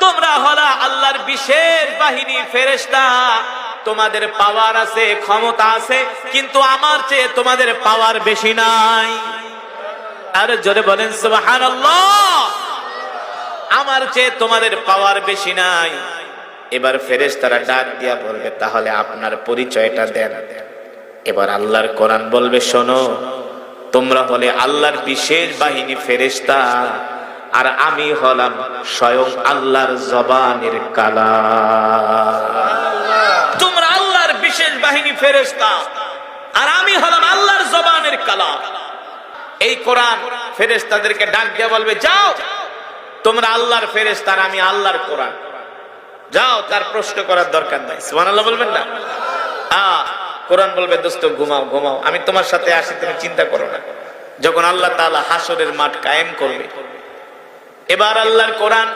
তোমরা হলা আল্লাহর বিশেষ বাহিনী ফেরেশতা। তোমাদের পাওয়ার আছে, ক্ষমতা আছে, কিন্তু আমার চেয়ে তোমাদের পাওয়ার বেশি নাই। আর জোরে বলেন, সুবহানাল্লাহ। আমার চেয়ে তোমাদের পাওয়ার বেশি নাই। এবার ফেরেশতারা ডাক দিয়া বলবে, তাহলে আপনার পরিচয়টা দেন। এবার আল্লাহর কোরআন বলবে, শোনো, তোমরা হলে আল্লাহর বিশেষ বাহিনী ফেরেশতা। আর আমি হলাম স্বয়ং আল্লাহর জবানের কালা তোমরা আল্লাহর বিশেষ বাহিনী ফেরেশতা, আর আমি হলাম আল্লাহর জবানের কালা এই কোরআন ফেরেশতাদেরকে ডাক দিয়া বলবে, যাও, তোমরা আল্লাহর ফেরেশতা আর আমি আল্লাহর কোরআন। যাও, তার প্রশ্ন করার দরকার নাই। সুবহানাল্লাহ বলবেন না? কোরআন বলবে, দোস্ত, ঘুমাও ঘুমাও। আমি তোমার সাথে আসি, তুমি চিন্তা করো না। যখন আল্লাহ তাআলা হাসরের মাঠ কায়েম করবে এবার আল্লাহর কোরআন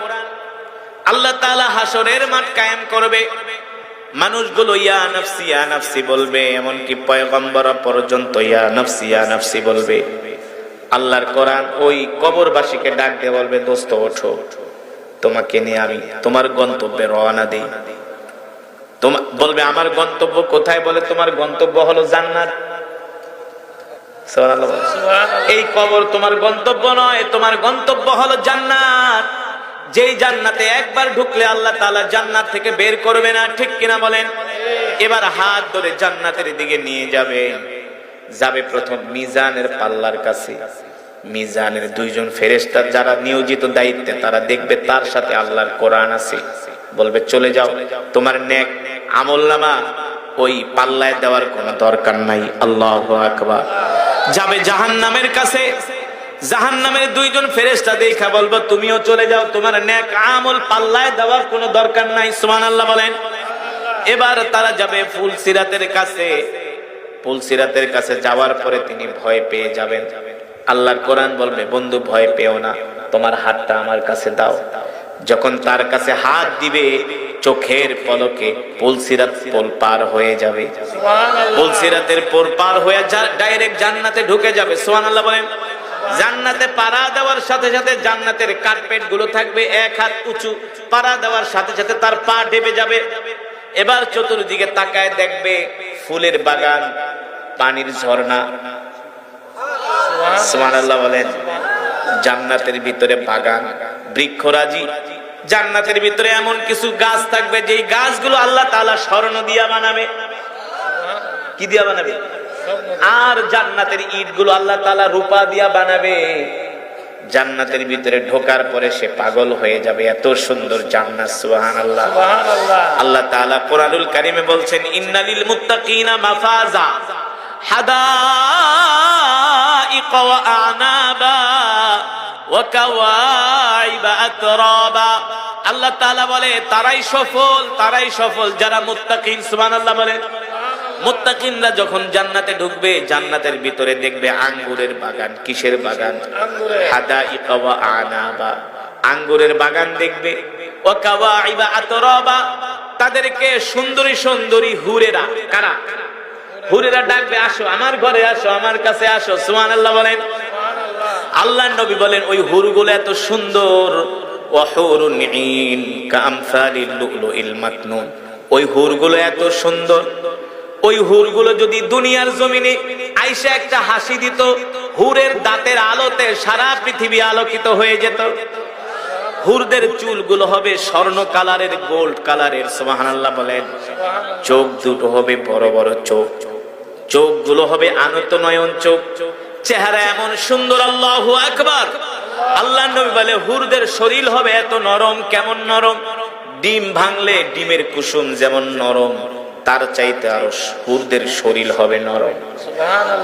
আল্লাহ তাআলা হাসরের মাঠ কায়েম করবে। মানুষগুলো, ইয়া নফসি ইয়া নফসি বলবে, এমনকি পয়গম্বর পর্যন্ত, ইয়া নফসি ইয়া নফসি বলবে। আল্লাহর কোরআন ওই কবরবাসীকে ডাক দিয়ে বলবে, দোস্ত, ওঠো। তোমাকে নিয়ে আমি তোমার গন্তব্যে রওনা দিই। বলবে, আমার গন্তব্য কোথায়? বলে, তোমার গন্তব্য হলো জান্নাত। এই কবর তোমার গন্তব্য নয় তোমার গন্তব্য হলো জান্নাত। যেই জান্নাতে একবার ঢুকলে আল্লাহ তালা জান্নাত থেকে বের করবে না ঠিক কিনা বলেন? এবার হাত ধরে জান্নাতের দিকে নিয়ে যাবে। যাবে প্রথম মিজানের পাল্লার কাছে। মিজানের দুইজন ফেরেশতা যারা নিয়োজিত দায়িত্বে তারা দেখবে তার সাথে আল্লাহর কোরআন আছে। বলবে চলে যাও। তোমার নেক আমল নামা ওই পাল্লায় দেওয়ার কোনো দরকার নাই। আল্লাহ আকবার। যাবে জাহান্নামের কাছে। জাহান্নামের দুইজন ফেরেস্তা দেখা বলব, তুমিও চলে যাও, তোমার ন্যাক আমল পাল্লায় দেওয়ার কোনো দরকার নাই। সুমান আল্লাহ বলেন। এবার তারা যাবে ফুল সিরাতের কাছে। ফুল সিরাতের কাছে যাওয়ার পরে তিনি ভয় পেয়ে যাবেন। আল্লাহর কোরআন বলবে, বন্ধু, ভয় পেও না, তোমার হাতটা আমার কাছে দাও। যখন তার কাছে হাত দিবে চোখের পলকে পুলসিরাত পোল পার হয়ে যাবে। পুলসিরাতের পোল পার হয়ে ডাইরেক্ট জান্নাতে ঢুকে যাবে। সোহান আল্লাহ বলেন জান্নাতে পাড়া দেওয়ার সাথে সাথে জান্নাতের কার্পেটগুলো থাকবে এক হাত উঁচু। পাড়া দেওয়ার সাথে সাথে তার পা ডেবে যাবে। এবার চতুর্দিকে তাকায় দেখবে ফুলের বাগান পানির ঝর্ণা। সুবহানাল্লাহ বলেন জান্নাতের ভিতরে বাগান বৃক্ষরাজি জান্নাতের ভিতরে এমন কিছু গাছ থাকবে যে গাছগুলো আল্লাহ তালা স্মরণ দিয়া বানাবে। কি দিয়া বানাবে? আর জান্নাতের ইটগুলো আল্লাহ তালা রূপা দিয়া বানাবে। জান্নাতের ভিতরে ঢোকার পরে সে পাগল হয়ে যাবে। এত সুন্দর জান্নাত আল্লাহ আল্লাহ বলছেন ইন্নালিল মাফাজা আল্লাহ তাআলা বলে, তারাই সফল তারাই সফল। যারা মুত্তাকিন, সুবহানাল্লাহ বলে, মুত্তাকিনরা যখন জান্নাতে ঢুকবে, জান্নাতের ভিতরে দেখবে আঙ্গুরের বাগান। কিসের বাগান? হাদাইকা ওয়া আনাবা। আঙ্গুরের বাগান দেখবে। ওয়া কাওয়াইবা আতরাবা তাদেরকে সুন্দরী সুন্দরী হুরেরা, কারা? হুরেরা ডাকবে, আসো, আমার ঘরে আসো, আমার কাছে আসো। সুমান আল্লাহ বলেন। আল্লাহ নবী বলেন, ওই হুরগুলো এত সুন্দর। ওই হুরগুলো এত সুন্দর। ওই হুরগুলো যদি দুনিয়ার জমিনে আইসা একটা হাসি দিত, হুরের দাঁতের আলোতে সারা পৃথিবী আলোকিত হয়ে যেত। হুরদের চুলগুলো হবে স্বর্ণ কালারের, গোল্ড কালারের, সুবহানাল্লাহ বলেন। চোখ দুটো হবে বড় বড় চোখ চোখ। চোখগুলো হবে আনত নয়ন চোখ। চেহারা এমন সুন্দর আল্লাহ আকবার। আল্লাহ নবী বলে হুরদের শরীর হবে এত নরম কেমন নরম? ডিম ভাঙলে ডিমের কুসুম যেমন নরম তার চাইতে আরও হুরদের শরীর হবে নরম।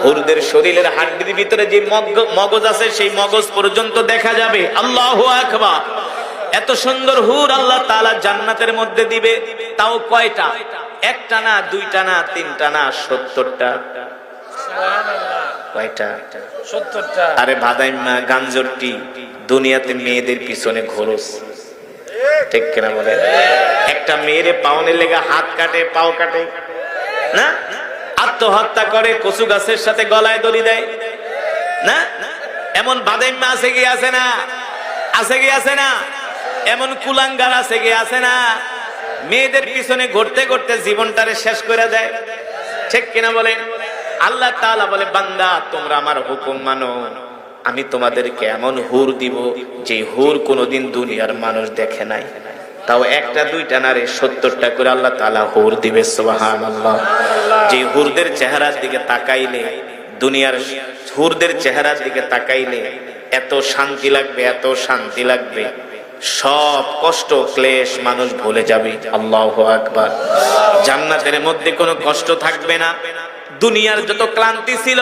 হুরদের শরীরের হাড্ডির ভিতরে যে মগ- মগজ আছে সেই মগজ পর্যন্ত দেখা যাবে। আল্লাহু আকবার। এত সুন্দর হুর আল্লাহ তাআলা জান্নাতের মধ্যে দিবে। তাও কয়টা? একটা না দুইটা না তিনটা না সত্তরটা। কয়টা? আরে ভাদাইম্মা গাঞ্জরটি দুনিয়াতে মেয়েদের পিছনে ঘোরস। ঠিক কিনা বলে? একটা মেয়েরে পাওনের লেগে হাত কাটে পাও কাটে। না? আত্মহত্যা করে কচু গাছের সাথে গলায় দড়ি দেয়। না? এমন বাদাইম্মা আছে কি আছে না? আছে কি আছে না? এমন কুলাঙ্গার আছে কি আছে না? মেয়েদের পিছনে ঘুরতে ঘুরতে জীবনটারে শেষ করে দেয়। ঠিক কিনা বলেন আল্লাহ তাআলা বলে, বান্দা, তোমরা আমার হুকুম মানো। আমি তোমাদেরকে এমন হুর দিব, যে হুর কোনোদিন দুনিয়ার মানুষ দেখে নাই। তাও একটা, দুইটা না রে সত্তরটা করে আল্লাহ তাআলা হুর দিবে আল্লাহ যে হুরদের চেহারার দিকে তাকাইলে, দুনিয়ার হুরদের চেহারার দিকে তাকাইলে, এত শান্তি লাগবে, এত শান্তি লাগবে। সব কষ্ট, ক্লেশ মানুষ ভুলে যাবে। আল্লাহ আকবার। জান্নাতের মধ্যে কোনো কষ্ট থাকবে না। দুনিয়ার যত ক্লান্তি ছিল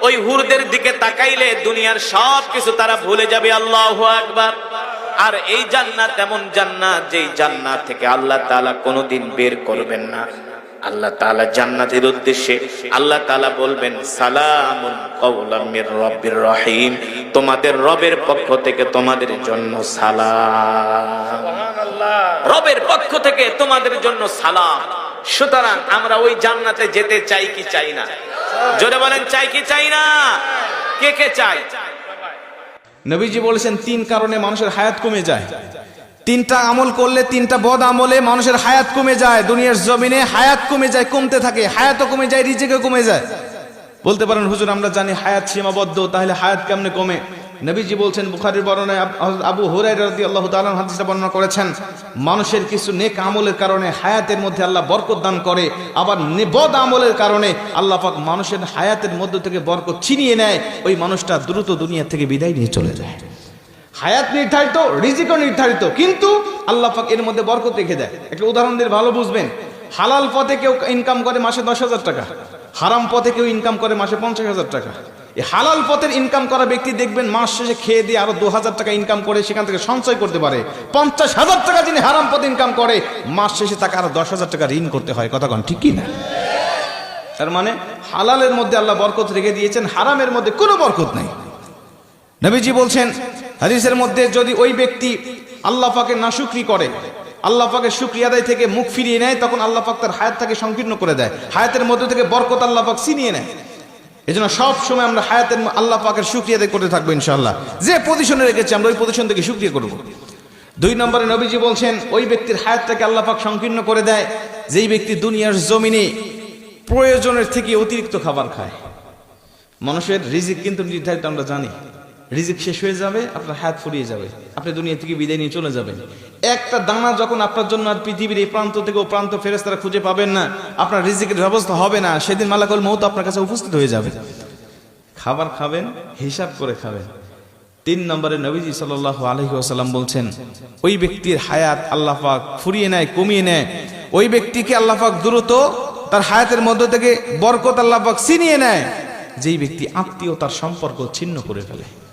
ওই হুরদের দিকে তাকাইলে দুনিয়ার সব কিছু তারা ভুলে যাবে আল্লাহ আকবার। আর এই জান্নাত এমন জান্নাত যেই জান্নাত থেকে আল্লাহ তাআলা কোনোদিন বের করবেন না। আল্লাহ তাআলা জান্নাতের উদ্দেশ্যে আল্লাহ তাআলা বলবেন সালামুন কাওলাম রব্বির রহিম। তোমাদের রবের পক্ষ থেকে তোমাদের জন্য সালাম। রবের পক্ষ থেকে তোমাদের জন্য সালাম। সুতরাং আমরা ওই জান্নাতে যেতে চাই কি চাই না? জোরে বলেন, চাই কি চাই না? কে কে চাই নবীজি বলেছেন, তিন কারণে মানুষের হায়াত কমে যায়। তিনটা আমল করলে তিনটা বদ আমলে মানুষের হায়াত কমে যায়। দুনিয়ার জমিনে হায়াত কমে যায়, কমতে থাকে। হায়াতও কমে যায় রিজেকে কমে যায়। বলতে পারেন, হুজুর, আমরা জানি হায়াত সীমাবদ্ধ, তাহলে হায়াত কেমনে কমে? নবীজি বলছেন, বুখারির বর্ণনায় আবু হুরাই রাদি আল্লাহ তাআলা হাদিসটা বর্ণনা করেছেন, মানুষের কিছু নেক আমলের কারণে হায়াতের মধ্যে আল্লাহ বরকত দান করে, আবার বদ আমলের কারণে আল্লাহ পাক মানুষের হায়াতের মধ্য থেকে বরকত ছিনিয়ে নেয়, ওই মানুষটা দ্রুত দুনিয়া থেকে বিদায় নিয়ে চলে যায়। হায়াত নির্ধারিত, রিজিকও নির্ধারিত, কিন্তু আল্লাহ পাক এর মধ্যে বরকত রেখে দেয়। একটা উদাহরণ দিয়ে ভালো বুঝবেন, হালাল পথে কেউ ইনকাম করে মাসে দশ হাজার টাকা, হারাম পথে কেউ ইনকাম করে মাসে পঞ্চাশ হাজার টাকা এই হালাল পথের ইনকাম করা ব্যক্তি দেখবেন মাস শেষে খেয়ে দিয়ে আরও দু হাজার টাকা ইনকাম করে সেখান থেকে সঞ্চয় করতে পারে। পঞ্চাশ হাজার টাকা যিনি হারাম পথে ইনকাম করে, মাস শেষে তাকে আরও দশ হাজার টাকা ঋণ করতে হয়। কথা কন, ঠিক কি না? তার মানে হালালের মধ্যে আল্লাহ বরকত রেখে দিয়েছেন, হারামের মধ্যে কোনো বরকত নাই। নবীজি বলছেন, হাদিসের মধ্যে যদি ওই ব্যক্তি আল্লাহ পাকে নাশুকরি করে, আল্লাহ পাকের আদায় থেকে মুখ ফিরিয়ে নেয়, তখন আল্লাহ পাক তার হায়াতটাকে সংকীর্ণ করে দেয়। হায়াতের মধ্যে থেকে বরকত আল্লাহ পাক ছিনিয়ে নেয়। এই জন্য সব সময় আমরা হায়াতের আল্লাহ পাকের সুক্রিয়া করতে থাকব ইনশাল্লাহ যে পজিশনে রেখেছি আমরা ওই পজিশন থেকে সুক্রিয়া করব। দুই নম্বরে নবীজি বলছেন, ওই ব্যক্তির হায়াতটাকে আল্লাহ পাক সংকীর্ণ করে দেয়, যেই ব্যক্তি দুনিয়ার জমিনে প্রয়োজনের থেকে অতিরিক্ত খাবার খায়। মানুষের রিজিক কিন্তু নির্ধারিত আমরা জানি। রিজিক শেষ হয়ে যাবে, আপনার হাত ফুরিয়ে যাবে। আপনি দুনিয়া থেকে বিদায় নিয়ে চলে যাবেন। একটা দানা যখন আপনার জন্য আর পৃথিবীর এই প্রান্ত থেকে ও প্রান্ত ফেরেস তারা খুঁজে পাবেন না, আপনার রিজিকের ব্যবস্থা হবে না। সেদিন মালাকুল মৌত আপনার কাছে উপস্থিত হয়ে যাবে। খাবার খাবেন, হিসাব করে খাবেন। তিন নম্বরে নবীজি সাল আলহি আসাল্লাম বলছেন, ওই ব্যক্তির হায়াত আল্লাহ পাক ফুরিয়ে নেয়, কমিয়ে নেয়। ওই ব্যক্তিকে আল্লাহ পাক দ্রুত তার হায়াতের মধ্য থেকে বরকত আল্লাহ পাক ছিনিয়ে নেয়। যেই ব্যক্তি আত্মীয়তার সম্পর্ক ছিন্ন করে ফেলে।